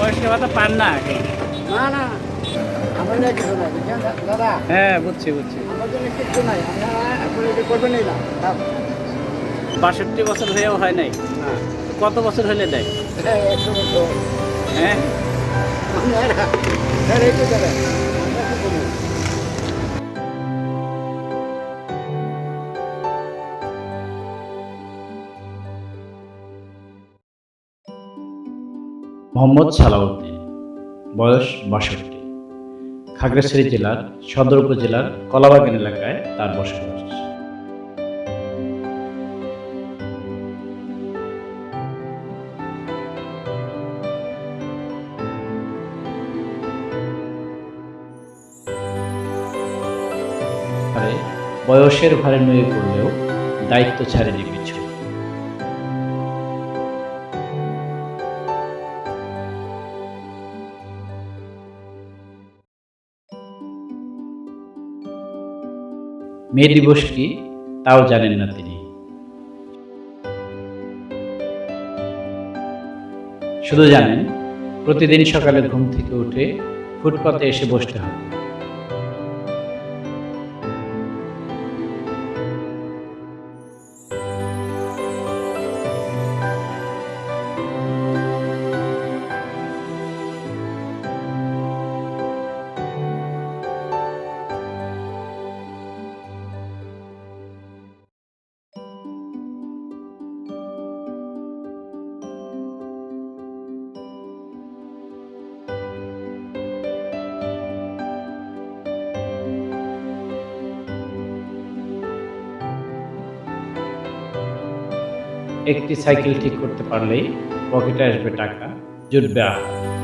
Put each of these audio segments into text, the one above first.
বয়স্ক ভাতা পান না। না না হ্যাঁ বুঝছি বুঝছি। বাষট্টি বছর হয়েও হয় নাই। না কত বছর হলে দেয়? হ্যাঁ মোহাম্মদ সালাউদ্দিন, বয়স বাষট্টি। খাগড়াছড়ি জেলার সদর উপজেলার কলাবাগান এলাকায় তার বসবাস। বয়সের ভারে নুয়ে পড়লেও দায়িত্ব ছাড়েনি পিছু মে দিবস কি? তাও জানেন না তিনি। শুধু জানেন, প্রতিদিন সকালে ঘুম থেকে উঠে ফুটপাতে এসে বসতে হবে। একটি সাইকেল ঠিক করতে পারলেই পকেটে আসবে টাকা জুটবে আহার।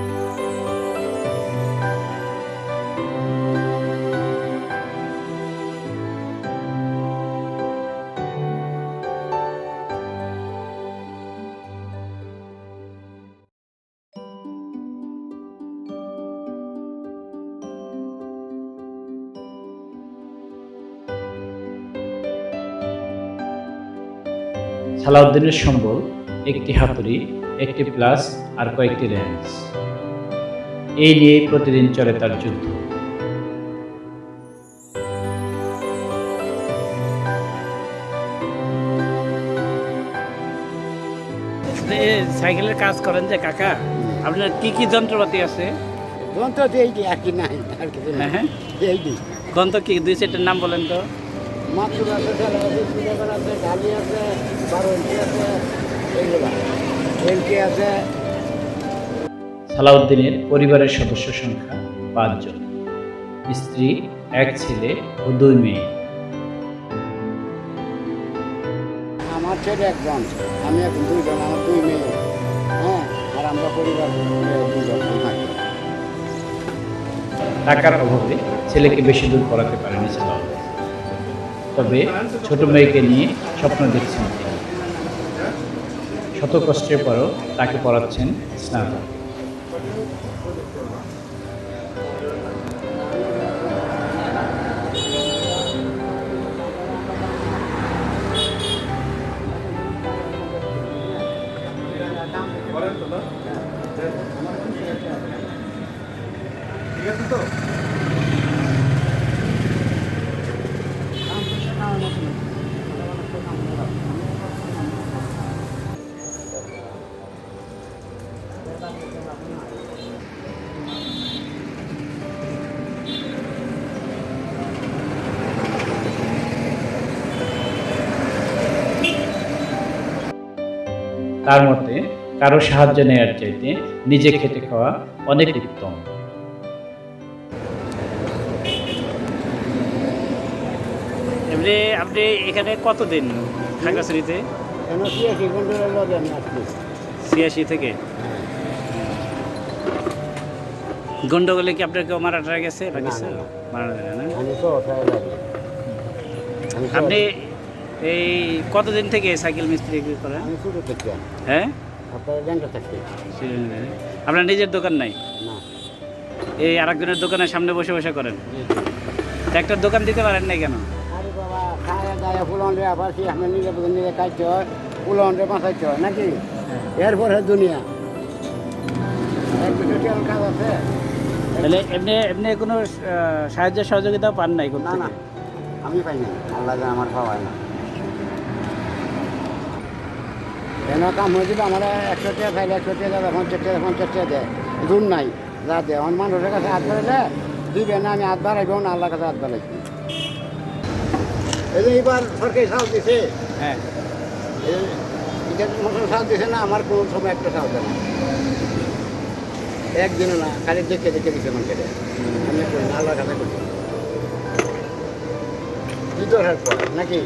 সালাউদ্দিনের সম্বল একটি হাতুড়ি একটি প্লাস আর কয়েকটি রেঞ্জ। এই নিয়েই প্রতিদিন চলে তার যুদ্ধ। সাইকেলের কাজ করেন যে কাকা আপনার কি কি যন্ত্রপাতি আছে? যন্ত্র তো এইটি আর কি নাই আর নাই। হ্যাঁ এইটি কোন তো কি দুই সেটের নাম বলেন তো। মাত্র আছে তেরো আছে সুগার আছে ঢালি আছে বারো ইঞ্চি আছে এইগুলা। এলকি আছে। সালাউদ্দিনের পরিবারের সদস্য সংখ্যা পাঁচজন। স্ত্রী এক ছেলে ও দুই মেয়ে। আমার ছেলে একজন আমি এখন দুইজন আমার দুই মেয়ে। হ্যাঁ আর আমরা পরিবার দুজন থাকি টাকার অভাবে ছেলেকে বেশি দূর করাতে পারেনি সালাউদ্দিন। তবে ছোট মেয়েকে নিয়ে স্বপ্ন দেখছেন শত কষ্টের পরও তাকে পড়াচ্ছেন স্নাতক। তার মতে কারও সাহায্য নেওয়ার চাইতে নিজে খেটে খাওয়া অনেক উত্তম। এমনি আপনি এখানে কতদিন খাগড়াছড়িতে কেন কি আছে গন্ডোরের লগে আমি আসছি ছিয়াশি থেকে? গন্ডগোলে কি আপনার কেউ মারা টারা গেছে বা কিছু। মারা না? আপনি এই কতদিন থেকে সাইকেল মিস্ত্রি করেন? আমি হ্যাঁ? আপনার নিজের দোকান নাই? না। এই আরেকজনের দোকানের সামনে বসে বসে করেন। একটা দোকান দিতে পারেন নাই কেন? আরে বাবা খায় দায় ফুলন আবার কি আমি নিজে বুঝে নিজে খাইতে হয় নাকি? এরপরে দুনিয়া। কাজ আছে। তাহলে এমনি এমনি কোনো সাহায্য সহযোগিতাও পান নাই কোন না আমি পাই না আল্লাহ আমার পাওয়ায় না। কেন কাম হয়েছিল আমার একশো টাকা খাইলে একশো টাকা দেয় পঞ্চাশ টাকা পঞ্চাশ টাকা দেয়। দূর নাই যা দেয়। আমার মানুষের কাছে হাত বাড়াইলে দিবে না আমি হাত বাড়াইব না আল্লাহর কাছে হাত বাড়াইছি। এই যে এবার সরকারি সাল দিছে। হ্যাঁ। এটা সাল দিছে না আমার কোনো সময় একটা সাল দেয় না। একদিনও না, খালি দেখে দেখে দিছে কেটে আমি করি না আল্লাহ কাছে করি কি পড়ে, নাকি?